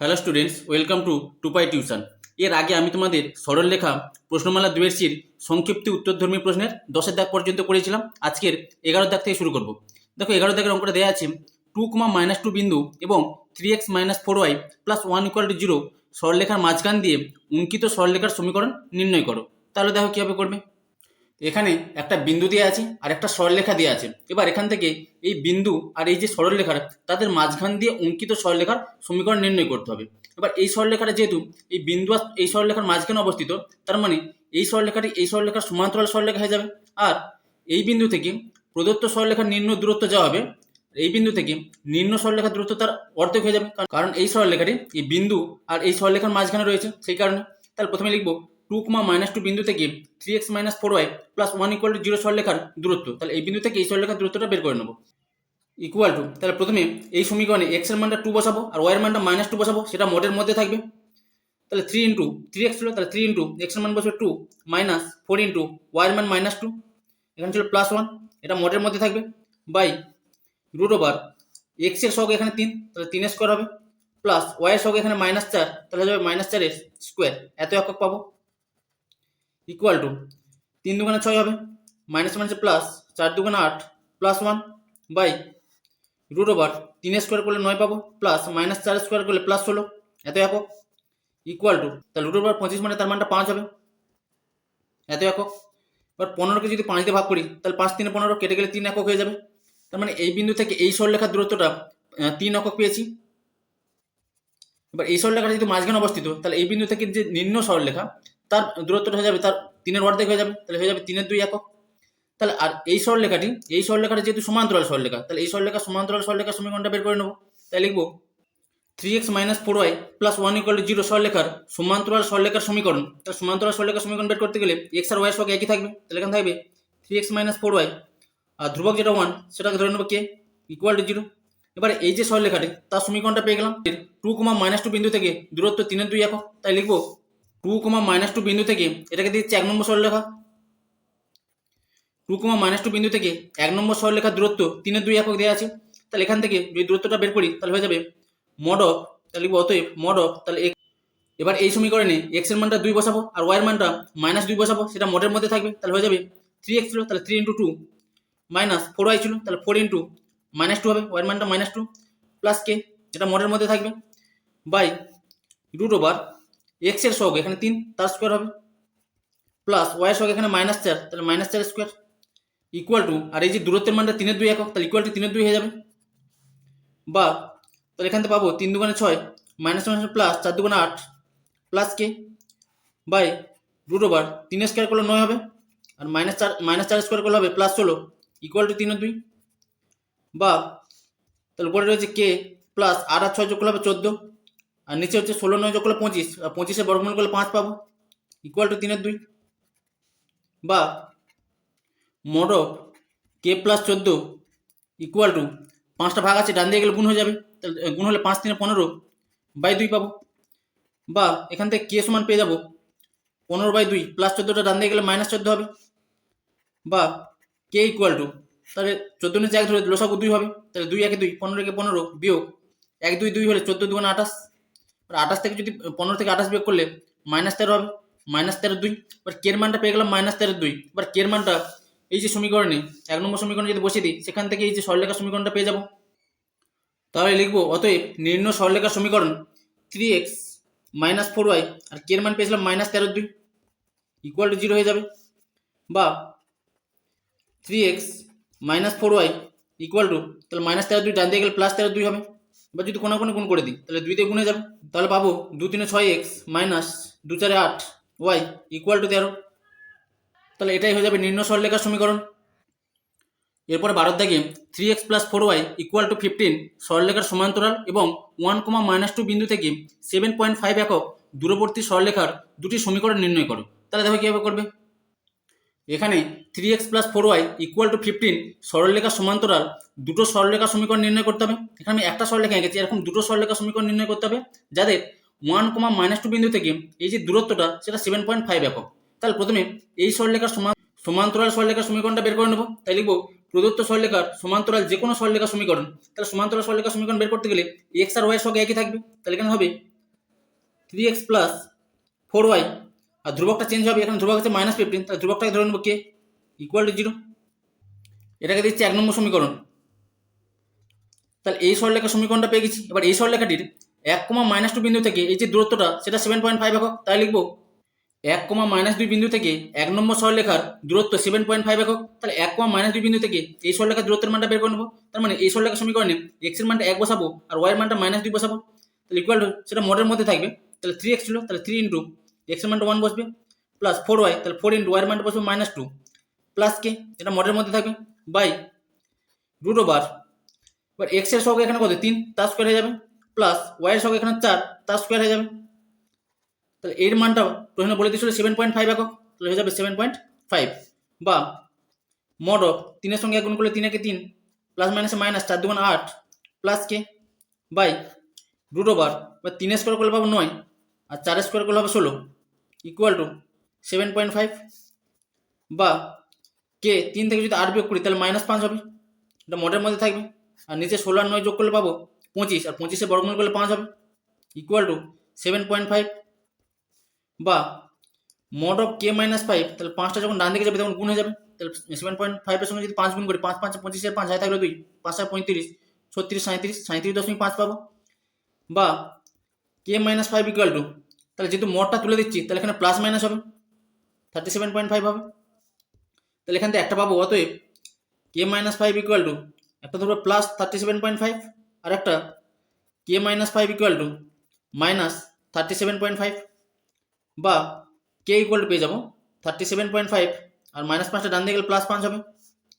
Hello students, welcome to Tupai tuition. এর আগে আমি তোমাদের সরল লেখা প্রশ্নমালা সির সংক্ষিপ্ত উত্তরধর্মী প্রশ্নের দশের দাগ পর্যন্ত করেছিলাম। আজকের এগারো দাগ থেকে শুরু করব। দেখো, এগারো দাগের অঙ্কটা দেওয়া আছে, টু কমা মাইনাস টু বিন্দু এবং three x minus four y plus one equal to zero সরলরেখার মাঝখান দিয়ে অঙ্কিত সরলরেখার সমীকরণ নির্ণয় করো। তাহলে দেখো কীভাবে করবে? এখানে একটা বিন্দু দেওয়া আছে আর একটা সরলরেখা দেওয়া আছে। এবার এখান থেকে এই বিন্দু আর এই যে সরলরেখার, তাদের মাঝখান দিয়ে অঙ্কিত সরলরেখার সমীকরণ নির্ণয় করতে হবে। এবার এই সরলরেখাটা যেহেতু এই বিন্দু আর এই সরলরেখার মাঝখানে অবস্থিত, তার মানে এই সরলরেখাটি এই সরলরেখার সমান্তরাল সরলরেখা হয়ে যাবে। আর এই বিন্দু থেকে প্রদত্ত সরলরেখার নিম্ন দূরত্ব যাওয়া হবে, এই বিন্দু থেকে নিম্ন সরলরেখার দূরত্ব তার অর্ধেক হয়ে যাবে। কারণ এই সরলরেখাটি এই বিন্দু আর এই সরলরেখার মাঝখানে রয়েছে, সেই কারণে। তাহলে প্রথমে লিখব টু কমা মাইনাস টু বিন্দু থেকে three x minus four y plus one equal to zero সরলেখার দূরত্ব। তাহলে এই বিন্দু থেকে এই সরলেখার দূরত্বটা বের করে নেব। ইকুয়াল টু তাহলে প্রথমে এই সমীকরণে এক্সের মানটা টু বসাবো আর ওয়াই এর মানটা মাইনাস টু বসাবো, সেটা মোডের মধ্যে থাকবে। তাহলে থ্রি ইন্টু থ্রি এক্স ছিল তাহলে থ্রি ইন্টু এক্সের মান বসবে two minus four into y এর মান মাইনাস টু এখানে ছিল প্লাস ওয়ান এটা মোডের মধ্যে থাকবে। বাই রুট ওভার এক্সের সঙ্গে এখানে তিন, তাহলে তিন স্কোয়ার হবে। প্লাস ওয়াই এর সঙ্গে এখানে মাইনাস চার, তাহলে যাবে মাইনাস চারের স্কোয়ার এত একক পাবো। ইকুয়াল টু তিন দুগুণে ছয় হবে মাইনাস মাইনাসে প্লাস চার দুগুণে আট plus one by root over তিন স্কোয়ার করলে নয় পাবো প্লাস মাইনাস চার স্কোয়ার করলে প্লাস ষোলো এত একক। ইকুয়াল টু তাহলে রুট ওভার পঁচিশ মানে তার মানটা পাঁচ হবে। এত একক। এবার পনেরোকে যদি পাঁচ দিয়ে ভাগ করি, তাহলে পাঁচ তিনে পনেরো, কেটে গেলে তিন একক হয়ে যাবে। তার মানে এই বিন্দু থেকে এই সরলেখার দূরত্বটা তিন একক পেয়েছি। এবার এই সরলেখাটা যদি মাঝখানে অবস্থিত, তাহলে এই বিন্দু থেকে যে নিম্ন সরলেখা তার দূরত্বটা হয়ে যাবে, তার তিনের অর্ধেক হয়ে যাবে, তাহলে হয়ে যাবে তিনের দুই একক। তাহলে আর এই সরলেখাটি এই সরলেখাটা যেহেতু সমান্তরাল সরলেখা তাহলে এই সরলেখা সমান্তরাল সরলেখার সমীকরণটা বের করে নেব। তাই লিখব three x minus four y plus one equal to zero সরলেখার সমান্তরাল সরলেখার সমীকরণ। তাহলে সমান্তরাল সরলেখার সমীকরণ বের করতে গেলে এক্স আর ওয়াই সঙ্গে একই থাকবে। তাহলে এখানে থাকবে three x minus four y আর ধ্রুবক যেটা ওয়ান সেটাকে ধরে নেব কে ইকুয়াল টু জিরো এবারে এই যে সরলেখাটি তার সমীকরণটা পেয়ে গেলাম টু কমা মাইনাস টু বিন্দু থেকে দূরত্ব তিনের দুই একক। তাই লিখব টু কমা মাইনাস টু বিন্দু থেকে এটাকে দিচ্ছে এক নম্বর সরলেখা টু কমা মাইনাস টু বিন্দু থেকে এক নম্বর সরলেখার দূরত্ব তিনের দুই একক দেওয়া আছে। তাহলে এখান থেকে যদি দূরত্বটা বের করি, তাহলে হয়ে যাবে মড অফ, তাহলে লিখব অতএব মড অফ, তাহলে এবার এই সমীকরণে এক্সের মানটা দুই বসাবো আর ওয়াই এর মানটা মাইনাস দুই বসাবো, সেটা মডের মধ্যে থাকবে, তাহলে হয়ে যাবে থ্রি এক্স ছিল, তাহলে three into two minus four y ছিল, তাহলে ফোর ইন্টু মাইনাস টু হবে ওয়াই এর মানটা মাইনাস টু প্লাস কে যেটা মডের মধ্যে থাকবে বাই রুট ওভার এক্সের সহগ, এখানে তিন, তার স্কোয়ার হবে। প্লাস ওয়াই সহগ এখানে মাইনাস চার, তাহলে মাইনাস চার স্কোয়ার ইকুয়াল টু আর এই যে দূরত্বের মানটা তিনের দুই একক, তাহলে ইকুয়াল টু তিনের দুই হয়ে যাবে। বা, তাহলে এখান থেকে পাবো তিন দুগুণে ছয় মাইনাস মাইনাস প্লাস চার দুগুণে আট plus k by root over তিন স্কোয়ার করলে নয় হবে, আর মাইনাস চার মাইনাস চার স্কোয়ার করলে হবে প্লাস ষোলো ইকুয়াল টু তিনের দুই। বা, তাহলে উপরে রয়েছে কে প্লাস আট আর ছয় যোগ করলে হবে চোদ্দ আর নিচে হচ্ছে ষোলো নয় যোগ করলে পঁচিশ, আর পঁচিশে বর্গমূল করলে পাঁচ পাবো। ইকুয়াল টু তিনের দুই। বা অফ কে প্লাস চোদ্দ ইকুয়াল টু পাঁচটা ভাগ আছে, ডান দিয়ে গেলে গুণ হয়ে যাবে। তাহলে গুণ হলে পাঁচ তিনে পনেরো বাই দুই পাবো। বা এখান থেকে কে সমান পেয়ে যাব পনেরো বাই দুই প্লাস চোদ্দোটা ডান দিয়ে গেলে মাইনাস চোদ্দ হবে। বা কে ইকুয়াল টু তাহলে চোদ্দ নিচে এক ধরে লসাগু দুই হবে। তাহলে দুই একে দুই, পনেরো একে পনেরো বিয়োগ এক দুই দুই হলে চোদ্দ দুগুণ আঠাশ। আঠাশ থেকে যদি, পনেরো থেকে আঠাশ বিয়োগ করলে মাইনাস তেরো হবে মাইনাস তেরো দুই। এবার কের মানটা পেয়ে গেলাম মাইনাস তেরো দুই। এবার কের মানটা এই যে সমীকরণে, এক নম্বর সমীকরণে যদি বসিয়ে দিই, সেখান থেকে এই যে সরলেখার সমীকরণটা পেয়ে যাব। তাহলে লিখব, অতএব নির্ণ সরলেখার সমীকরণ three x minus four y আর কের মান পেয়েছিলাম মাইনাস তেরো দুই ইকুয়াল টু জিরো হয়ে যাবে। বা three x minus four y equal to তাহলে মাইনাস তেরো দুই ডান দিয়ে গেলে প্লাস তেরো দুই হবে। বা যদি কোনো কোনো গুণ করে দিই, তাহলে দুই দিয়ে গুণে যাবে। তাহলে পাবো দু তিনে ছয় এক্স মাইনাস দু চারে আট, ওয়াই ইকুয়াল টু তেরো। তাহলে এটাই হয়ে যাবে নিম্ন সরলেখার সমীকরণ। এরপরে বারোর দাগে three x plus four y equal to fifteen সরলেখার সমান্তরাল এবং ওয়ান কমা মাইনাস টু বিন্দু থেকে সেভেন পয়েন্ট ফাইভ একক দূরবর্তী সরলেখার দুটি সমীকরণ নির্ণয় করো। তাহলে দেখো কীভাবে করবে? এখানে three x plus four y equal to fifteen সরলরেখা সমান্তরাল দুটো সরলরেখা সমীকরণ নির্ণয় করতে হবে। এখানে আমি একটা সরলরেখা এঁকেছি, এরকম দুটো সরলরেখা সমীকরণ নির্ণয় করতে হবে যাদের ওয়ান কমা মাইনাস টু বিন্দু থেকে এই যে দূরত্বটা সেটা সেভেন পয়েন্ট ফাইভ একক। তাহলে প্রথমে এই সরলরেখার সমান সমান্তরাল সরলরেখার সমীকরণটা বের করে নেব। তাই লিখব প্রদত্ত সরলরেখার সমান্তরাল যে কোনো সরলরেখা সমীকরণ। তাহলে সমান্তরাল সরলরেখা সমীকরণ বের করতে গেলে এক্স আর ওয়াই সঙ্গে একই থাকবে। তাহলে এখানে হবে three x plus four y আর ধ্রুবকটা চেঞ্জ হবে, এখানে ধ্রুবক হচ্ছে মাইনাস ফিফটিন তাহলে ধ্রুবকটাকে ধরে নেব কে? ইকুয়াল টু জিরো এটাকে দিচ্ছি এক নম্বর সমীকরণ। তাহলে এই সরলরেখা সমীকরণটা পেয়ে গেছি। এবার এই সরলরেখাটির এক কমা মাইনাস টু বিন্দু থেকে এই যে দূরত্বটা, সেটা সেভেন পয়েন্ট ফাইভ একক তাই লিখব এক কমা মাইনাস দুই বিন্দু থেকে এক নম্বর সরলরেখার দূরত্ব সেভেন পয়েন্ট ফাইভ একক, তাহলে এক কমা মাইনাস দুই বিন্দু থেকে এই সরলরেখার দূরত্বের মানটা বের করে নেব। তার মানে এই সরলরেখা সমীকরণে এক্সের মানটা এক বসাবো আর ওয়াই এর মানটা মাইনাস দুই বসাবো। তাহলে ইকুয়াল সেটা মডের মধ্যে থাকবে। তাহলে থ্রি এক্স ছিল, তাহলে থ্রি ইন্টু এক্সের মানটা ওয়ান বসবে প্লাস ফোর ওয়াই তাহলে ফোর ইন্টু ওয়াই এর মানটা বসবে মাইনাস টু প্লাস কে এটা মডের মধ্যে থাকবে বাই রুট ওভার এবার এক্সের সঙ্গে এখানে কত? তিন, তার স্কোয়ার হয়ে যাবে প্লাস ওয়াই এর সঙ্গে এখানে চার, তার স্কোয়ার হয়ে যাবে। তাহলে এর মানটা প্রশ্ন বলে দিয়েছিল সেভেন পয়েন্ট ফাইভ একক, তাহলে হয়ে যাবে সেভেন পয়েন্ট ফাইভ বা মড অফ তিনের সঙ্গে গুণ করলে তিন একে তিন প্লাস মাইনাসে মাইনাস চার দুগুণ আট plus k by root over বা তিন স্কোয়ার করলে পাবো নয়, আর চার স্কোয়ার করলে হবে ষোলো। Equal to seven point five বা কে তিন থেকে যদি আট বিয়োগ করি, তাহলে মাইনাস পাঁচ হবে। এটা মডের মধ্যে থাকবে। আর নিচে ষোলো আর নয় যোগ করলে পাবো পঁচিশ। আর পঁচিশে বর্গমূল করলে পাঁচ হবে। Equal to seven point five বা mod of k minus five তাহলে পাঁচটা যখন ডান দিকে যাবে, তখন গুণ হয়ে যাবে। তাহলে সেভেন পয়েন্ট ফাইভের সঙ্গে যদি পাঁচ গুণ করি, পাঁচ পাঁচ পঁচিশের পাঁচ হাজার থাকলে দুই। পাঁচ হাজার পঁয়ত্রিশ, ছত্রিশ সাঁত্রিশ সাঁত্রিশ দশমিক পাঁচ পাবো। বা k minus five equal to তাহলে যেহেতু মডটা তুলে দিচ্ছি, তাহলে এখানে প্লাস মাইনাস হবে থার্টি সেভেন পয়েন্ট ফাইভ হবে। তাহলে এখান থেকে একটা পাবো অতএব k minus five equal to একটা ধরবো plus thirty seven point five আর একটা k minus five equal to minus thirty seven point five বা কে ইকুয়াল টু পেয়ে যাব থার্টি সেভেন পয়েন্ট ফাইভ আর মাইনাস পাঁচটা ডান দিয়ে গেলে প্লাস পাঁচ হবে।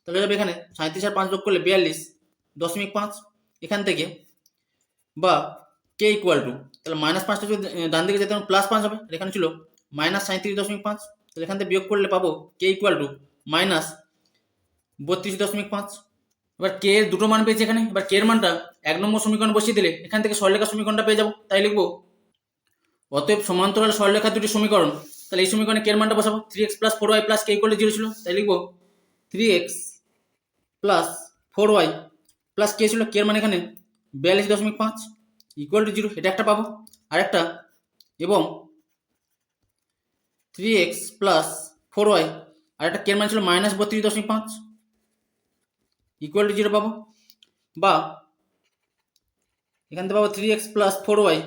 তাহলে যাবে এখানে সাঁত্রিশ আর পাঁচ যোগ করলে বিয়াল্লিশ, দশমিক পাঁচ। এখান থেকে বা কে ইকুয়াল টু তাহলে মাইনাস পাঁচটা যদি ডান দিকে যেতে প্লাস পাঁচ হবে এখানে ছিল মাইনাস সাঁত্রিশ দশমিক পাঁচ, তাহলে এখান থেকে বিয়োগ করলে পাবো কে ইকুয়াল টু মাইনাস বত্রিশ দশমিক পাঁচ। এবার কে এর দুটো মান পেয়েছি এখানে, এবার কে এর মানটা এক নম্বর সমীকরণ বসিয়ে দিলে এখান থেকে সরলরেখা সমীকরণটা পেয়ে যাব, তাই লিখব। অতএব সমান্তরাল সরলরেখা দুটি সমীকরণ, তাহলে এই সমীকরণে কে এর মানটা বসাবো three x plus four y plus k equal zero ছিল, তাই লিখব। Three x plus four y plus k ছিল কে এর মানে এখানে বিয়াল্লিশ দশমিক পাঁচ। ইকুয়াল টু জিরো এটা একটা পাবো। আর একটা এবং three x plus four y আর একটা কে এর মান ছিল মাইনাস বত্রিশ দশমিক পাঁচ ইকুয়াল টু জিরো পাবো। বা এখান থেকে পাবো three x plus four y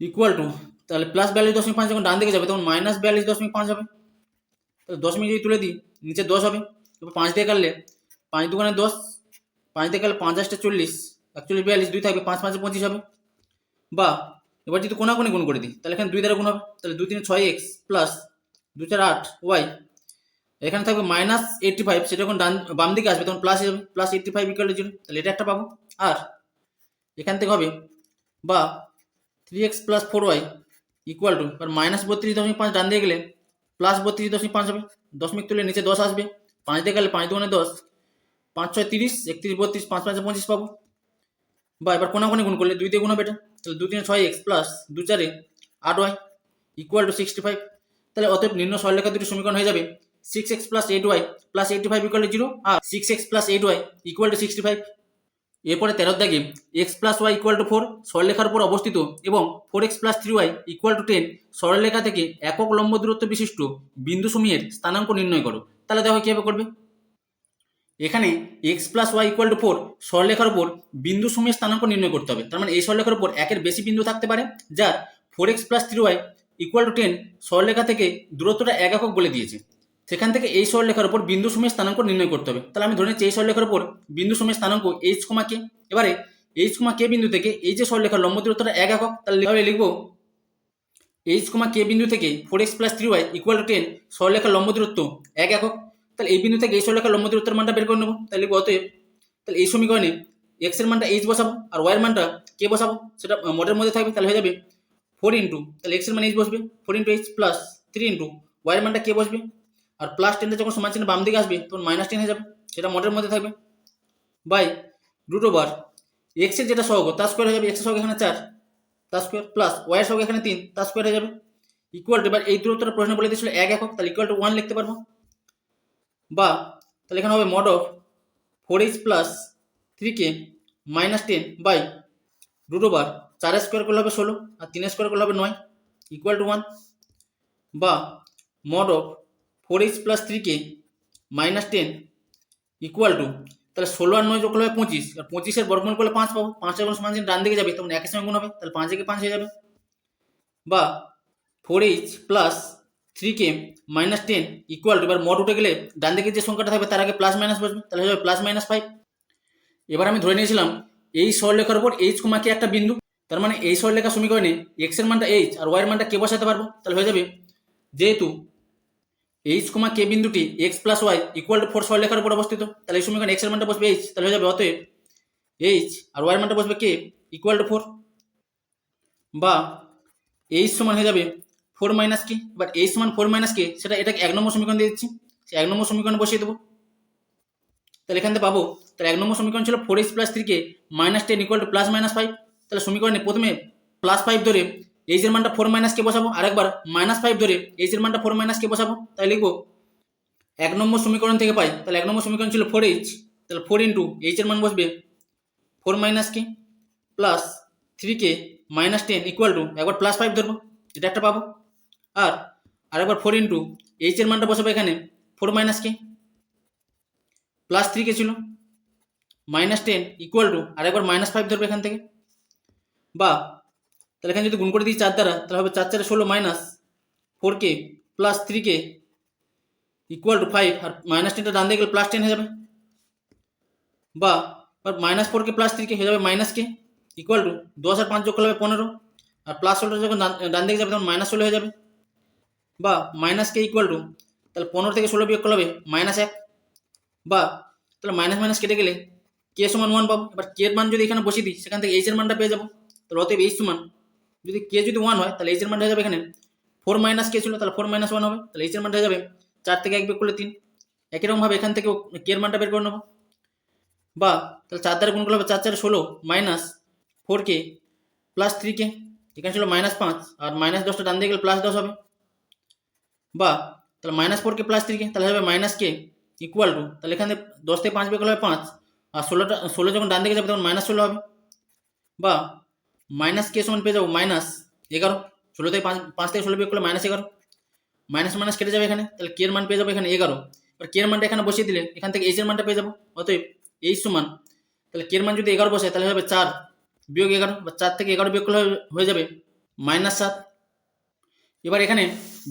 equal to তাহলে প্লাস বিয়াল্লিশ দশমিক পাঁচ যখন ডান দিকে যাবে, তখন মাইনাস বিয়াল্লিশ দশমিক পাঁচ হবে। তাহলে দশমিক যদি তুলে দিই, নিচে দশ হবে। এবার পাঁচ দিয়ে কাটলে, পাঁচ দোকানে দশ, পাঁচ দিয়ে কাটলে পাঁচ আসটা চল্লিশ। একচল্লিশ বিয়াল্লিশ, দুই থাকবে, পাঁচ পাঁচে পঁচিশ হবে। বা, এবার যদি কোনাকুনি গুণ করে দিই, তাহলে এখানে দুই দ্বারা গুণ হবে। তাহলে দুই তিন ছয় এক্স প্লাস দু চার আট, ওয়াই। এখানে থাকবে মাইনাস এইটটি ফাইভ, সেটা যখন ডান, বাম দিকে আসবে, তখন প্লাস যাবে। Plus eighty five equal zero তাহলে এটা একটা পাবো। আর এখান থেকে হবে, বা three x plus four y equal to এবার মাইনাস বত্রিশ দশমিক পাঁচ ডান দিয়ে গেলে প্লাস বত্রিশ দশমিক পাঁচ হবে। দশমিক তুলে নিচে দশ আসবে। পাঁচ দিয়ে গেলে পাঁচ দুগুণে দশ। পাঁচ ছয় তিরিশ, একত্রিশ বত্রিশ, পাঁচ পাঁচে পঁচিশ পাবো। বা এবার কোনাকুনি গুণ করলে দুই দিয়ে গুণ হবে এটা। তাহলে দু তিনে ছয় এক্স প্লাস দু চারে আট y equal to sixty five তাহলে অতএব নিম্ন সরলরেখা দুটি সমীকরণ হয়ে যাবে। Six x plus eight y plus eighty five equal to zero R six x plus eight y equal to sixty five এরপরে তেরো দাগে x plus y equal to four সরলরেখার উপর অবস্থিত এবং four x plus three y equal to ten সরলরেখা থেকে একক লম্ব দূরত্ব বিশিষ্ট বিন্দু সমূহের স্থানাঙ্ক নির্ণয় করো। তাহলে দেখো কীভাবে করবে? এখানে x plus y equal to four সরলরেখার উপর বিন্দু সমূহের স্থানাঙ্ক নির্ণয় করতে হবে। তার মানে এই সরলরেখার উপর একের বেশি বিন্দু থাকতে পারে, যার four x plus three y equal to ten সরলরেখা থেকে দূরত্বটা এক একক বলে দিয়েছে। সেখান থেকে এই সরলেখার উপর বিন্দু সমূহের স্থানাঙ্ক নির্ণয় করতে হবে। তাহলে আমি ধরে নিচ্ছি এই সরলরেখার উপর বিন্দু সমূহের স্থানাঙ্ক এইচ কমা কে এবারে এইচ কমা কে বিন্দু থেকে এই যে সরলরেখার লম্ব দূরত্বটা এক একক, তাহলে লিখব এইচ কমা কে বিন্দু থেকে four x plus three y equal to ten সরলরেখার লম্ব দূরত্ব এক একক। তাহলে এই বিন্দু থেকে এই সরলরেখার লম্ব দূরত্বের মানটা বের করে নেব। তাহলে অতএব, তাহলে এই সমীকরণে এক্সের মানটা এইচ বসাবো আর ওয়াই এর মানটা কে বসাবো। সেটা মডের মধ্যে থাকবে, তাহলে হয়ে যাবে ফোর ইন্টু তাহলে এক্সের মান এইচ বসবে। Four into h plus three into y এর মানটা কে বসবে। আর প্লাস টেনটা যখন সমান চিহ্ন বাম দিকে আসবে, তখন মাইনাস টেন হয়ে যাবে। সেটা মডের মধ্যে থাকবে। বাই রুট ওভার এক্সের যেটা সহগ, তার স্কোয়ার হয়ে যাবে এক্সের সহগ এখানে চার, তার স্কোয়ার প্লাস ওয়াই সহগ এখানে তিন, তার স্কোয়ার হয়ে যাবে। ইকুয়াল টু এবার এই দূরত্বটা প্রশ্ন বলে দিয়েছিল, এক একক, তাহলে ইকুয়াল টু ওয়ান লিখতে পারব। বা তাহলে এখানে হবে mod of four h plus three k minus ten by root over চার স্কোয়ার করলে হবে ষোলো আর তিন স্কোয়ার করলে হবে নয় ইকুয়াল টু ওয়ান বা mod of four h plus three k minus ten equal to তাহলে ষোলো আর নয় যোগ করলে হবে পঁচিশ আর পঁচিশের বর্গমূল করলে পাঁচ পাবো। পাঁচ যখন সমান ডান দিকে যাবে, তখন একের সঙ্গে গুণ হবে, তাহলে পাঁচ থেকে পাঁচ হয়ে যাবে। বা four h plus three k minus ten equal এবার মড উঠে গেলে ডান দিকে যে সংখ্যাটা থাকবে তার আগে প্লাস মাইনাস বসবে। তাহলে যাবে প্লাস মাইনাস ফাইভ এবার আমি ধরে নিয়েছিলাম, এই সরলেখার উপর এইচ কমাকে একটা বিন্দু। তার মানে এই সরলেখা সমীকরণে এক্সের মানটা এইচ আর ওয়াই এর মানটা কে বসাতে পারব? তাহলে হয়ে যাবে, যেহেতু এইচ কমা কে বিন্দুটি x plus y equal to four সরলেখার উপর অবস্থিত, তাহলে এই সমীকরণে এক্সের মানটা বসবে এইচ তাহলে হয়ে যাবে অতএব এইচ আর ওয়াই এর মানটা বসবে কে ইকুয়াল টু ফোর বা এইচ সমান হয়ে যাবে ফোর মাইনাস কে এবার এইচ সমান ফোর মাইনাস কে সেটা এটাকে এক নম্বর সমীকরণ দিয়ে দিচ্ছি। এক নম্বর সমীকরণ বসিয়ে দেবো। তাহলে এখান থেকে পাবো, তাহলে এক নম্বর সমীকরণ ছিল four h plus three k minus ten equal to plus minus five তাহলে সমীকরণে প্রথমে প্লাস ফাইভ ধরে এইচ এর মানটা ফোর মাইনাস কে বসাবো, আরেকবার মাইনাস ফাইভ ধরে এইচ এর মানটা ফোর মাইনাস কে বসাবো। তাই লিখব, এক নম্বর সমীকরণ থেকে পাই, তাহলে এক নম্বর সমীকরণ ছিল ফোর এইচ তাহলে ফোর ইন্টু এইচ এর মান বসবে four minus k plus three k minus ten equal to একবার প্লাস ফাইভ ধরবো, এটা একটা পাবো। আর আরেকবার ফোর ইন্টু এইচ এর মানটা বসাবো এখানে four minus k? Plus three k ছিল? মাইনাস টেন ইকুয়াল টু আরেকবার মাইনাস ফাইভ ধরবে এখান থেকে। বা, তাহলে এখানে যদি গুণ করে দিই চার দ্বারা, তাহলে হবে চার চারে ষোলো minus four k plus three k equal to five R minus টেনটা ডান দিয়ে গেলে প্লাস টেন হয়ে যাবে। বা minus four k plus three k হয়ে যাবে মাইনাস কে ইকুয়াল টু দশ আর পাঁচ যোগ করলে হবে পনেরো, আর প্লাস ষোলোটা যখন ডান- ডান দিকে যাবে তখন মাইনাস ষোলো হয়ে যাবে। বা মাইনাস কে ইকুয়াল টু তাহলে পনেরো থেকে ষোলো বিয়োগ করলে হবে মাইনাস এক। বা তাহলে মাইনাস মাইনাস কেটে গেলে কে সমান ওয়ান পাবো। এবার কে মান যদি এখানে বসিয়ে দিই, সেখান থেকে এইচ এর মানটা পেয়ে যাব। তাহলে অতএব এইচ সমান, যদি কে যদি ওয়ান হয়, তাহলে এইচ এর মানটা হয়ে যাবে এখানে ফোর মাইনাস কে ছিল, তাহলে ফোর মাইনাস ওয়ান হবে। তাহলে এইচ এর মানটা হয়ে যাবে চার থেকে এক বিয়োগ করলে তিন। একই রকমভাবে এখান থেকে কে এর মানটা বের করে নেব। বা তাহলে চার দ্বারা গুণ করলে হবে চার চার ষোলো minus four k plus three k এখানে ছিল মাইনাস পাঁচ, আর মাইনাস দশটা ডান দিয়ে গেলে প্লাস দশ হবে। বা তাহলে minus four k plus three k তাহলে হবে মাইনাস কে ইকুয়াল টু তাহলে এখানে দশ থেকে পাঁচ করলে হবে পাঁচ, আর ষোলোটা ষোলো যখন ডান দিকে যাবে তখন মাইনাস ষোলো হবে, বা মাইনাস কে সমান পেয়ে যাব মাইনাস এগারো, ষোলো থেকে পাঁচ পাঁচ থেকে ষোলো বিয়োগ করলে মাইনাস এগারো মাইনাস মাইনাস কেটে যাবে এখানে, তাহলে কে এর মান পেয়ে যাব এখানে এগারো, এবার কে মানটা এখানে বসিয়ে দিলে এখান থেকে এইচ এর মানটা পেয়ে যাব, অতএব এইচ সমান, তাহলে কে এর মান যদি এগারো বসে, তাহলে হবে চার, বিয়োগ এগারো, বা চার থেকে এগারো বিয়োগ করলে হয়ে যাবে মাইনাস সাত, এবার এখানে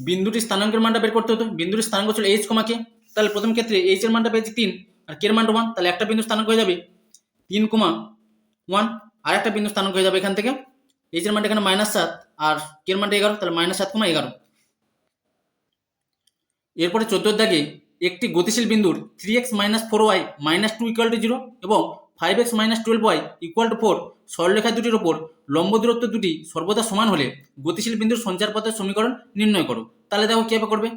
বিন্দুটির স্থানাঙ্কের মানটা বের করতে হতো। বিন্দুটির স্থানাঙ্ক ছিল এইচ কমাকে তাহলে প্রথম ক্ষেত্রে এইচ এর মানটা পেয়েছি তিন, আর কে এর মানটা ওয়ান তাহলে একটা বিন্দু স্থানাঙ্ক হয়ে যাবে তিন কমা ওয়ান আর একটা বিন্দু স্থানাঙ্ক হয়ে যাবে এখান থেকে। এইচ এর মানটা এখানে মাইনাস সাত, আর কে এর মানটা এগারো, তাহলে মাইনাস সাত কমা এগারো। এরপরে চোদ্দোর দাগে একটি গতিশীল বিন্দুর three x minus four y minus two equal to zero এবং five x minus twelve y equal to four সরলরেখা দুটির ওপর লম্ব দূরত্ব দুটি সর্বদা সমান হলে গতিশীল বিন্দুর সঞ্চার পথের সমীকরণ নির্ণয় করো। তাহলে দেখো কীভাবে করবে?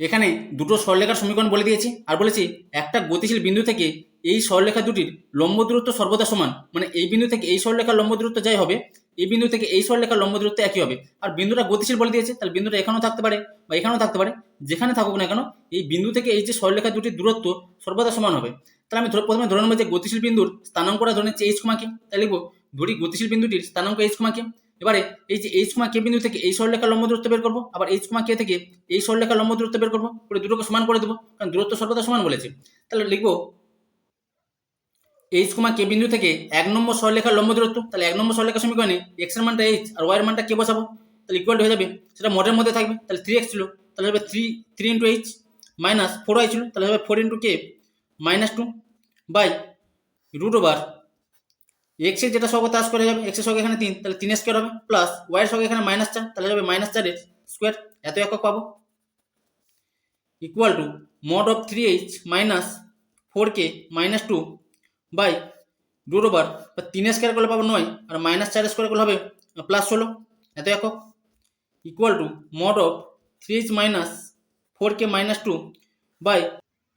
এখানে দুটো সরলরেখার সমীকরণ বলে দিয়েছি, আর বলেছি একটা গতিশীল বিন্দু থেকে এই সরলরেখা দুটির লম্ব দূরত্ব সর্বদা সমান মানে এই বিন্দু থেকে এই সরলেখার লম্ব দূরত্ব যাই হবে, এই বিন্দু থেকে এই সরলেখার লম্ব দূরত্ব একই হবে। আর বিন্দুটা গতিশীল বলে দিয়েছে, তাহলে বিন্দুটা এখানেও থাকতে পারে বা এখানেও থাকতে পারে। যেখানে থাকুক না কেন, এই বিন্দু থেকে এই যে সরলরেখা দুটির দূরত্ব সর্বদা সমান হবে। তাহলে আমি প্রথমে ধরে নেব যে গতিশীল বিন্দুর স্থানাঙ্কটা ধরে নিচ্ছি এইচ কুমাকে তাই লিখব, ধরি গতিশীল বিন্দুটির স্থানাঙ্ক এইচ কুমাকে এবারে এই যে এইচ কুমা কে বিন্দু থেকে এই সরলরেখার লম্ব দূরত্ব বের করব, আবার এইচ কুমা কে থেকে এই সরলরেখার লম্ব দূরত্ব বের করব, করে দুটোকে সমান করে দেবো, কারণ দূরত্ব সর্বদা সমান বলেছে। তাহলে লিখব এইচ কুমা কে বিন্দু থেকে এক নম্বর সরলরেখার লম্ব দূরত্ব, তাহলে এক নম্বর সরলরেখা সমীকরণে এক্সের মানটা এইচ আর ওয়াই এর মানটা কে বসাবো, তাহলে ইকুয়াল হয়ে যাবে, সেটা মডের মধ্যে থাকবে, তাহলে থ্রি এক্স ছিল, তাহলে হবে three three into h minus four y ছিল, তাহলে হবে four into k minus two by root over এক্সের যেটা সঙ্গে তার স্কোয়ার হয়ে যাবে এক্সের সঙ্গে এখানে তিন, তাহলে তিন স্কোয়ার হবে প্লাস ওয়াইয়ের সঙ্গে এখানে মাইনাস চার, তাহলে যাবে মাইনাস চারের স্কোয়ার এত একক পাবো। Equal to mod of three h minus four k minus two by root over, বা তিন স্কোয়ার করলে পাবো নয়, আর মাইনাস চার স্কোয়ার করলে হবে প্লাস ষোলো, এত একক। Equal to mod of three h minus four k minus two by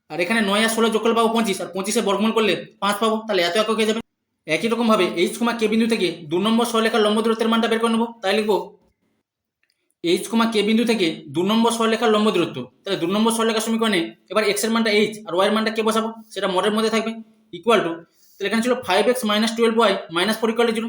আর এখানে নয় আর ষোলো যোগ করলে পাবো পঁচিশ, আর পঁচিশে বর্গমূল করলে পাঁচ পাবো, তাহলে এত একক হয়ে যাবে। একই রকমভাবে এইচ কুমা কে বিন্দু থেকে দু নম্বর সরলেখার লম্ব দূরত্বের মানটা বের করে নেব, তাই লিখব এইচ কমা কে বিন্দু থেকে দু নম্বর সরলেখার লম্ব দূরত্ব। তাহলে দু নম্বর সরলেখার সমীকরণে এবার এক্সের মানটা এইচ আর ওয়াই মানটা কে বসাবো? সেটা মডের মধ্যে থাকবে ইকুয়াল টু তাহলে এখানে ছিল five x minus twelve y minus four equal zero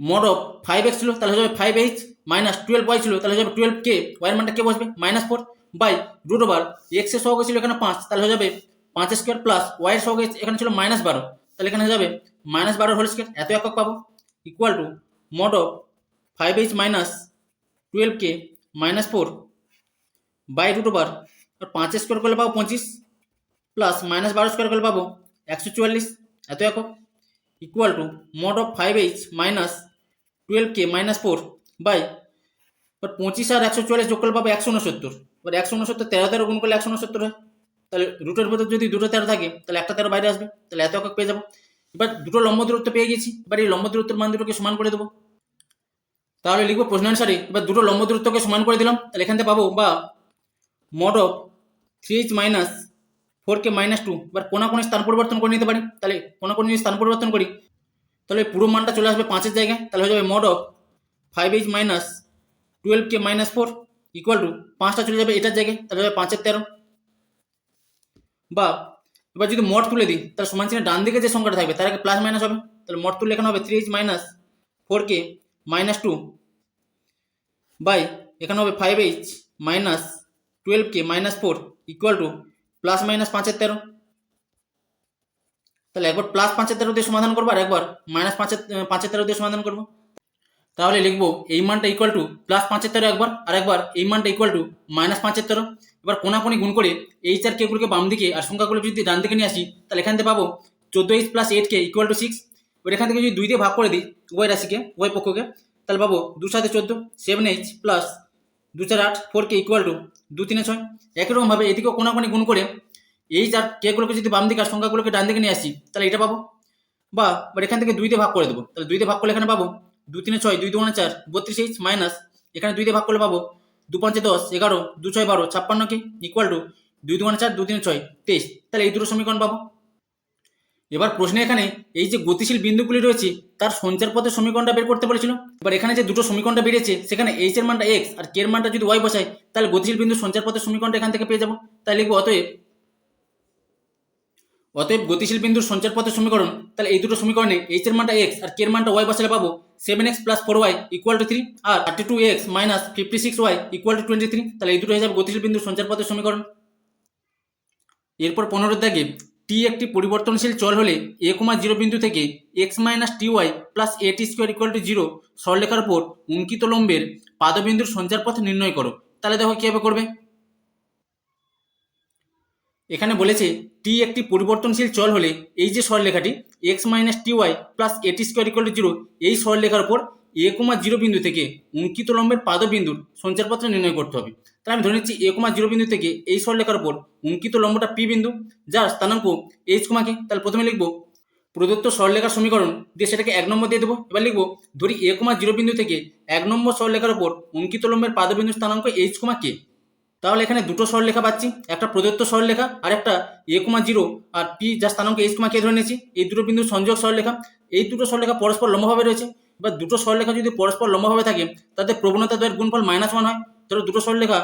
mod of five x ছিল, তাহলে হয়ে যাবে five h minus twelve y ছিল, তাহলে হয়ে যাবে টুয়েলভ কে ওয়াই মানটা কে বসবে? Minus four by root over এক্সের সহগ ছিল এখানে পাঁচ, তাহলে হয়ে যাবে পাঁচ স্কোয়ার প্লাস ওয়াই এর সহগ এখানে ছিল মাইনাস বারো, তাহলে এখানে হয়ে যাবে মাইনাস বারো হোল স্কোয়ার এত একক পাবো? Equal to mod of five h minus twelve k minus four by root over পাঁচ স্কোয়ার করলে পাবো পঁচিশ প্লাস মাইনাস বারো স্কোয়ার করলে পাবো একশো চুয়াল্লিশ, এত একক। Equal to mod of five h minus twelve k minus four by পঁচিশ আর একশো চুয়াল্লিশ যোগ করলে পাবো একশো উনসত্তর। এবার একশো উনসত্তর, তেরো তেরো গুণ করলে একশো উনসত্তর হয়। তাহলে রুটের ভেতর যদি দুটো তেরো থাকে, তাহলে একটা তেরো বাইরে আসবে, তাহলে এত একক পেয়ে যাব। এবার দুটো লম্ব দূরত্ব পেয়ে গেছি, এবার এই লম্ব দূরত্বের মান দুটোকে সমান করে দেবো। তাহলে লিখব প্রশ্ন অনুসারে, এবার দুটো লম্ব দূরত্বকে সমান করে দিলাম, তাহলে এখান থেকে পাবো বা mod of three h minus four k minus two এবার কোনা কোণে স্থান পরিবর্তন করে নিতে পারি, তাহলে কোনা যদি স্থান পরিবর্তন করি, তাহলে পুরো মানটা চলে আসবে পাঁচের জায়গায়, তাহলে হয়ে যাবে mod of five h minus twelve k minus four equal to পাঁচটা চলে যাবে এটার জায়গায়, তাহলে হবে পাঁচের তেরো। বা এবার যদি মড তুলে দিই, তাহলে সমান চিহ্নের ডান দিকে যে সংখ্যাটা থাকবে, তার আগে প্লাস মাইনাস হবে। তাহলে মড তুললে এখানে হবে three h minus four k minus two by, এখানে হবে five h minus twelve k minus four equal to plus minus পাঁচের তেরো। তাহলে একবার প্লাস পাঁচের তেরো দিয়ে সমাধান করব, আর একবার মাইনাস পাঁচের পাঁচের তেরো দিয়ে সমাধান করব। তাহলে লিখব এই মানটা ইকুয়াল টু প্লাস পাঁচের তেরো একবার, আর একবার এই মানটা ইকুয়াল টু মাইনাস পাঁচের তেরো এবার কোনাকুনি গুণ করে এইচ আর কেগুলোকে বাম দিকে আর সংখ্যাগুলো যদি ডান দিকে নিয়ে আসি, তাহলে এখান থেকে পাবো চোদ্দ h plus eight k equal to six এবার এখান থেকে যদি দুই দিয়ে ভাগ করে দিই ওয়াই রাশিকে ওয়াই পক্ষকে, তাহলে পাবো দু সাথে চোদ্দ সেভেন এইচ প্লাস দু চার আট ফোর কে ইকুয়াল টু দু তিনে ছয়। একইরকমভাবে এদিকেও কোনাকুনি গুণ করে এইচ আর কেগুলোকে যদি বাম দিকে আর সংখ্যাগুলোকে ডান দিকে নিয়ে আসি, তাহলে এটা পাবো। বা এখান থেকে দুই দিয়ে ভাগ করে দেবো, তাহলে দুই দিয়ে ভাগ করলে এখানে পাবো দু তিনে ছয়, দুই দুগুণে চার, বত্রিশ এইচ মাইনাস এখানে দুই দিয়ে ভাগ করলে পাবো দু পাঁচে দশ, এগারো, দু ছয় বারো, ছাপ্পান্ন কে? ইকুয়াল টু দুই দুগুণে চার দু তিনে ছয়, তেইশ। তাহলে এই দুটো সমীকরণ পাবো। এবার প্রশ্নে এখানে, এই যে গতিশীল বিন্দুগুলি রয়েছে, তার সঞ্চার পথের সমীকরণটা বের করতে বলেছিল। এবার এখানে যে দুটো সমীকরণটা বেরিয়েছে, সেখানে এইচ এর মানটা এক্স আর কে এর মানটা যদি ওয়াই বসাই তাহলে গতিশীল বিন্দু সঞ্চার পথের সমীকরণটা এখান থেকে পেয়ে যাব। তাই লিখব অতএব অতএব গতিশীল বিন্দুর সঞ্চার পথের সমীকরণ, তাহলে এই দুটো সমীকরণে এইচ এর মানটা এক্স আর কে এর মানটা ওয়াই বসালে পাবো seven x plus four y equal to three R thirty two x minus fifty six y equal to twenty three তাহলে এই দুটো যাবে গতিশীল বিন্দুর সঞ্চার পথের সমীকরণ। এরপর পনেরো দাগে টি একটি পরিবর্তনশীল চল হলে এ কমা জিরো বিন্দু থেকে x minus t y plus a t square equal to zero সরলেখার উপর অঙ্কিত লম্বের পাদবিন্দুর সঞ্চার পথ নির্ণয় করো। তাহলে দেখো কীভাবে করবে? এখানে বলেছে টি একটি পরিবর্তনশীল চল হলে এই যে সরলেখাটি x minus t y plus a t square equal to zero এই সরলেখার উপর এ কমা জিরো বিন্দু থেকে অঙ্কিত লম্বের পাদবিন্দুর সঞ্চারপত্র নির্ণয় করতে হবে। তাহলে আমি ধরে নিচ্ছি এ কমা জিরো বিন্দু থেকে এই সরলেখার উপর অঙ্কিত লম্বটা পি বিন্দু, যার স্থানাঙ্ক এইচ কমাকে তাহলে প্রথমে লিখব, প্রদত্ত সরলেখার সমীকরণ দিয়ে সেটাকে এক নম্বর দিয়ে দেবো। এবার লিখব, ধরি এ কমা জিরো বিন্দু থেকে এক নম্বর সরলেখার উপর অঙ্কিত লম্বের পাদবিন্দুর স্থানাঙ্ক এইচ কমা কে তাহলে এখানে দুটো সরলেখা পাচ্ছি, একটা প্রদত্ত সরলেখা আর একটা এ কমা জিরো আর পি যা স্থানাঙ্ক এইচ কমা কে ধরে নিয়েছি, এই দুটো বিন্দু সংযোগ সরলেখা এই দুটো সরলেখা পরস্পর লম্বভাবে রয়েছে, এবার দুটো সরলেখা যদি পরস্পর লম্বভাবে থাকে তাদের প্রবণতা দ্বয়ের গুণফল মাইনাস ওয়ান হয়। ধরো দুটো সরলেখা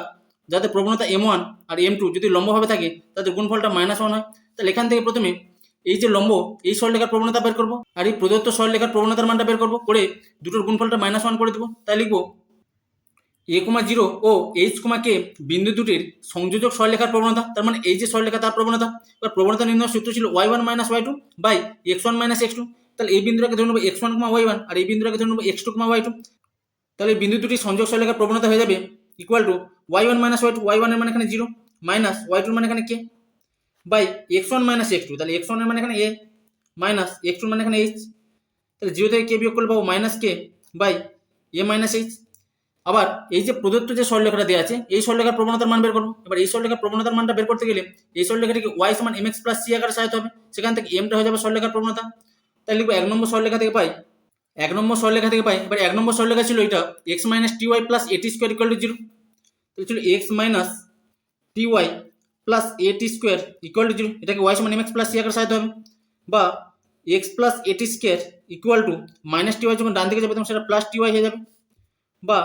যাদের প্রবণতা এম ওয়ান আর এম টু যদি লম্বভাবে থাকে, তাদের গুণফলটা মাইনাস ওয়ান হয়। তাহলে এখান থেকে প্রথমে এই যে লম্ব, এই সরলেখার প্রবণতা বের করব, আর এই প্রদত্ত সরলেখার প্রবণতার মানটা বের করব, করে দুটোর গুণফলটা মাইনাস ওয়ান করে দেবো। তাই লিখব এ কমা জিরো ও এইচ কমা কে বিন্দু দুটির সংযোজক সরলেখার প্রবণতা, তার মানে এই যে সরলেখা তার প্রবণতা, এবার প্রবণতা নির্ণয় সূত্র ছিল y one minus y two by x one minus x two তাহলে এই বিন্দুটাকে ধরে নেব x one comma y one আর এই বিন্দুটাকে ধরে নেব x two comma y two তাহলে এই বিন্দু দুটির সংযোগ সরলেখার প্রবণতা হয়ে যাবে equal to y one minus y two y ওয়ানের মানে এখানে জিরো মাইনাস ওয়াই টুর মানে এখানে k by x one minus x two তাহলে এক্স ওয়ানের মানে এখানে এ মাইনাস এক্স টুর মানে এখানে এইচ তাহলে জিরো থেকে কে বিয়োগ করলে পাবো minus k by a minus h আবার এই যে প্রদত্ত যে সরলেখাটা দেওয়া আছে, এই সরলেখার প্রবণতার মান বের করব। এবার এই সরলেখার প্রবণতার মানটা বের করতে গেলে এই সরলেখাটিকে ওয়াই সমান এম এক্স প্লাস সি আকারে সাজাতে হবে। সেখান থেকে এমটা হয়ে যাবে সরলেখার প্রবণতা। তাই লিখব এক নম্বর সরলেখা থেকে পাই। এক নম্বর সরলেখা থেকে পাই। এবার এক নম্বর সরলেখা ছিল এটা x minus t y plus a t square equal to zero তাহলে ছিল x minus t y plus a t square equal to zero এটাকে ওয়াই সমান এম এক্স প্লাস সি আকারে সাজাতে হবে। বা x plus a t square equal to minus t y যখন ডান দিকে যাবে, তখন সেটা প্লাস টি ওয়াই হয়ে যাবে। বা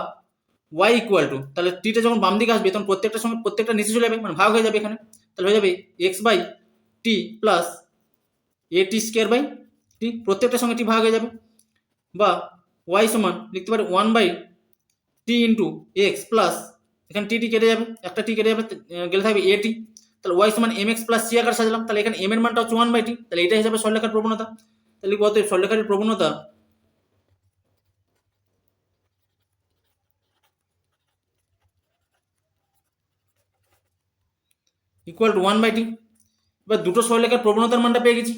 ওয়াই ইকুয়াল টু তাহলে টিটা যখন বাম দিকে আসবে, তখন প্রত্যেকটা সময় প্রত্যেকটা নিচে চলে যাবে মানে ভাগ হয়ে যাবে এখানে। তাহলে হয়ে যাবে x by t plus a t square by t প্রত্যেকটার সঙ্গে টি ভাগ হয়ে যাবে। বা ওয়াই সমান, লিখতে পারি one by t into x plus এখানে টি টি কেটে যাবে, একটা টি কেটে যাবে, গেলে থাকবে এ টি তাহলে ওয়াই সমান এম এক্স প্লাস সি আকার সাজালাম, তাহলে এখানে এম এর মানটা হচ্ছে ওয়ান বাই টি তাহলে এটা হিসাবে সরলেখার প্রবণতা। তাহলে লিখব অতএব সরলেখার প্রবণতা equal to one by t এবার দুটো সরলেখার প্রবণতার মানটা পেয়ে গেছি।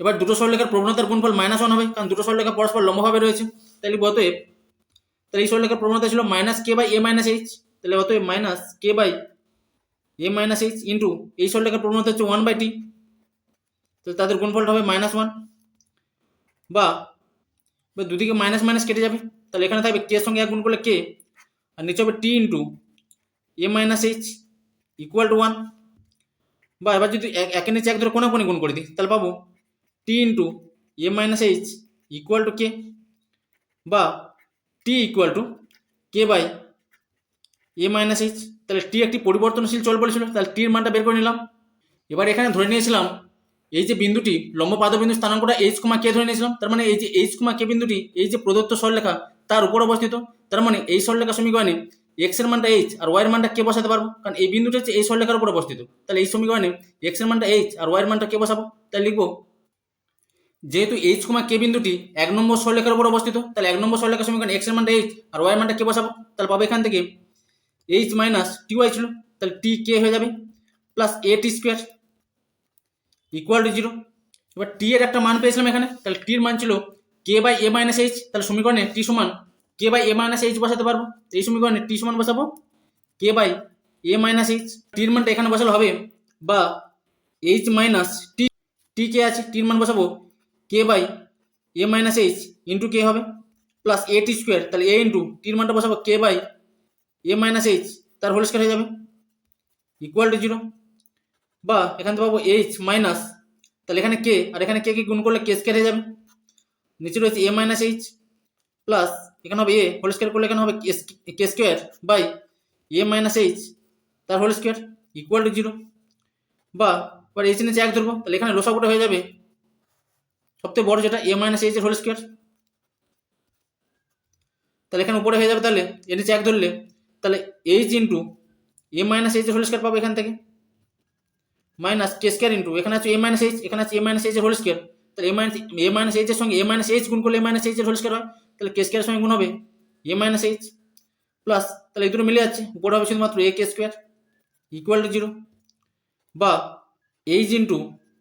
এবার- দুটো সরলেখার প্রবণতার গুণফল মাইনাস ওয়ান হবে, কারণ দুটো সরলেখা পরস্পর লম্বভাবে রয়েছে। তাহলে অতএব, তাহলে এই সরলেখার প্রবণতা ছিল minus k by a minus h তাহলে অতএব minus k by a minus h into এই সরলেখার প্রবণতা হচ্ছে ওয়ান বাই টি তো তাদের গুণফলটা হবে মাইনাস ওয়ান বা বা দুদিকে মাইনাস মাইনাস কেটে যাবে। তাহলে এখানে থাকবে কে সঙ্গে এক গুণ করলে কে আর নিচে হবে t into a minus h equal to one বা এবার যদি এক, একের নিচে এক ধরে কোনো কোনি গুণ করে দিই, তাহলে পাবো t into a minus h equal to k বা t equal to k by a minus h তাহলে টি একটি পরিবর্তনশীল চল বলেছিল, তাহলে টির মানটা বের করে নিলাম। এবার এখানে ধরে নিয়েছিলাম, এই যে বিন্দুটি লম্ব পাদবিন্দু স্থানাঙ্কটা এইচ কুমা কে ধরে নিয়েছিলাম, তার মানে এই যে এইচ কুমা কে বিন্দুটি, এই যে প্রদত্ত সরলেখা তার উপর অবস্থিত, তার মানে এই সরলেখা সমীকরণে এক্সের মানটা এইচ আর ওয়াই এর মানটা কে বসাতে পারব? কারণ এই বিন্দুটা হচ্ছে এই সরলেখার উপর অবস্থিত। তাহলে এই সমীকরণে এক্সের মানটা এইচ আর ওয়াই এর মানটা কে বসাবো? তাহলে লিখব, যেহেতু এইচ কুমা কে বিন্দুটি এক নম্বর সরলেখার উপর অবস্থিত, তাহলে এক নম্বর সরলেখা সমীকরণ এক্সের মানটা এইচ আর ওয়াই এর মানটা কে বসাবো? তাহলে পাবো এখান থেকে এইচ মাইনাস টি ওয়াই ছিল, তাহলে টি কে হয়ে যাবে plus a t square equal to zero এবার টি এর একটা মান পেয়েছিলাম এখানে, তাহলে টির মান ছিল k by a minus h তাহলে সমীকরণে টি সমান k by a minus h বসাতে পারব? এই সমীকরণে টি সমান বসাবো। K by a minus h টির মানটা এখানে বসালে হবে। বা এইচ মাইনাস টি টি কে আছে টির মান বসাবো। K by a minus h into k হবে। প্লাস এ টি স্কোয়ার তাহলে এ ইন্টু টির মানটা বসাবো। K by a minus h তার হোল স্কোয়ার হয়ে যাবে। ইকুয়াল টু জিরো বা এখান থেকে পাবো এইচ মাইনাস তাহলে এখানে কে আর এখানে কে কে গুণ করলে কে স্কোয়ার হয়ে যাবে। নিচে রয়েছে এ মাইনাস এইচ প্লাস এখানে হবে? এ হোল স্কোয়ার করলে এখানে হবে? K square by a minus h তার whole square equal to zero বা, এবার এইচ নিচে এক ধরবো, তাহলে এখানে লোসাগুটা হয়ে যাবে। সবথেকে বড় যেটা এ মাইনাস এইচ এর হোল স্কোয়ার তাহলে এখানে উপরে হয়ে যাবে তাহলে এর নিচে এক ধরলে, তাহলে h into a minus h এর হোল স্কোয়ার পাবো এখান থেকে। মাইনাস কে স্কোয়ার ইন্টু এখানে আছে এ মাইনাস এইচ এখানে আছে এ মাইনাস এইচ এর হোল স্কোয়ার তাহলে a minus a minus h এর সঙ্গে এ মাইনাস এইচ গুণ করলে এ মাইনাস এইচ এর হোল স্কোয়ার হয়। তাহলে কে স্কোয়ার সঙ্গে গুণ হবে এ মাইনাস এইচ প্লাস তাহলে এই দুটো মিলে যাচ্ছে, উপরে হবে শুধুমাত্র a k square equal to zero বা h into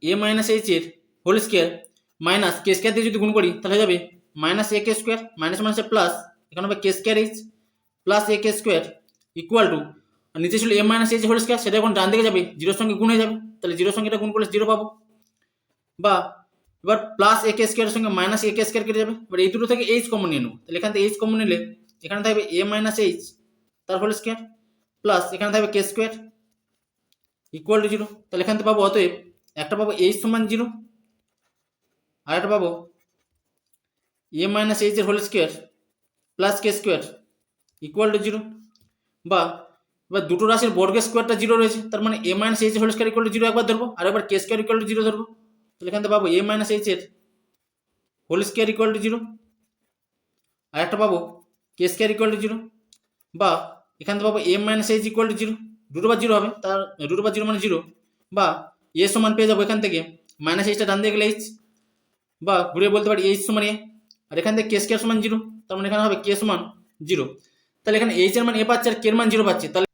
a minus h এর whole square minus k square দিয়ে যদি গুণ করি, তাহলে হয়ে যাবে minus a k square minus মাইনাসে প্লাস এখানে হবে k square h plus a k square equal to নিচে ছিল m minus h whole square সেটা এখন ডান দিকে যাবে জিরোর সঙ্গে গুণ হয়ে যাবে, তাহলে জিরোর সঙ্গে এটা গুণ করলে জিরো পাবো। বা এবার প্লাস এ কে স্কোয়ারের সঙ্গে মাইনাস এ কে স্কোয়ার কেটে যাবে। এবার এই দুটো থেকে এইচ কমন নিয়ে নেব। তাহলে এখান থেকে এইচ কমন নিলে এখানে থাকবে এ মাইনাস এইচ তার হোল স্কোয়ার প্লাস এখানে থাকবে k square equal to zero তাহলে এখান থেকে পাবো অতএব একটা পাবো এইচ সমান জিরো আর একটা পাবো এ মাইনাস এইচ এর whole square plus k square equal to zero বা এবার দুটো রাশির বর্গের স্কোয়ারটা জিরো রয়েছে, তার মানে a minus h whole square equal to zero একবার ধরবো, আর একবার k square equal to zero ধরবো। তাহলে এখান পাবো এ মাইনাস এইচ এর। Whole square equal to zero আর একটা পাবো k square equal to zero বা এখান পাবো m minus h equal to zero root বা জিরো হবে, তার রুট বা জিরো মানে জিরো বা এ সমান পেয়ে যাব এখান থেকে মাইনাস এইচটা ডান দিয়ে গেলে এইচ বা ঘুরে বলতে পারি এইচ সমান এ আর এখান থেকে কে স্কোয়ার সমান জিরো তার মানে এখানে হবে কে সমান জিরো তাহলে এখানে এইচ এর মান এ পাচ্ছে আর কে এর মান জিরো পাচ্ছে। তাহলে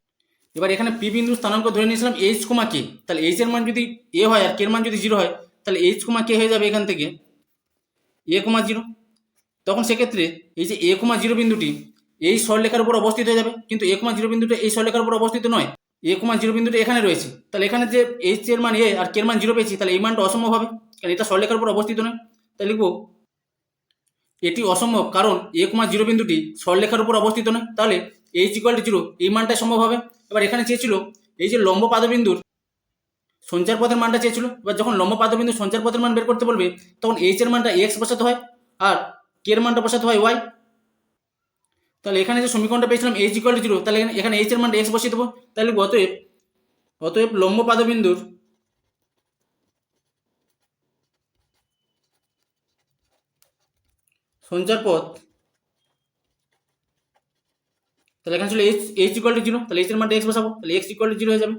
এবার এখানে পি বিন্দু স্থানাঙ্ক ধরে নিয়েছিলাম এইচ কুমা কে তাহলে এইচ এর মান যদি এ হয় আর কে এর মান যদি জিরো হয় তাহলে এইচ কুমা কে হয়ে যাবে এখান থেকে। এ কুমা জিরো তখন সেক্ষেত্রে এই যে এ কুমা জিরো বিন্দুটি, এই সরলেখার উপর অবস্থিত হয়ে যাবে। কিন্তু এ কুমা জিরো বিন্দুটা এই সরলেখার উপর অবস্থিত নয়। এ কুমা জিরো বিন্দুটা এখানে রয়েছে। তাহলে এখানে যে এইচ এর মান এ আর কে মান জিরো পেয়েছি, তাহলে এই মানটা অসম্ভব হবে। কারণ এটা সরলেখার উপর অবস্থিত নয়। তাই লিখব, এটি অসম্ভব কারণ এ কুমা জিরো বিন্দুটি সরলেখার উপর অবস্থিত নয়। তাহলে এইচ ইকুয়াল টু জিরো এই মানটাই সম্ভব হবে। এবার এখানে চেয়েছিল এই যে লম্ব পাদবিন্দুর সঞ্চার পথের মানটা চেয়েছিল। এবার যখন লম্ব পাদবিন্দুর সঞ্চার পথের মান বের করতে বলবে, তখন এইচ এর মানটা এক্স বসাতে হয় আর কে এর মানটা বসাতে হয় ওয়াই তাহলে এখানে যে সমীকরণটা পেয়েছিলাম এইচ ইকুয়াল জিরো তাহলে এখানে এইচ এর মানটা এক্স বসিয়ে দেবো। তাহলে অতএব অতএব লম্ব পাদবিন্দুর সঞ্চার পথ, তাহলে এখানে ছিল h h equal to zero তাহলে এইচ এর মানটা এক্স বসাবো, তাহলে এক্স ইকুয়াল টু জিরো হয়ে যাবে।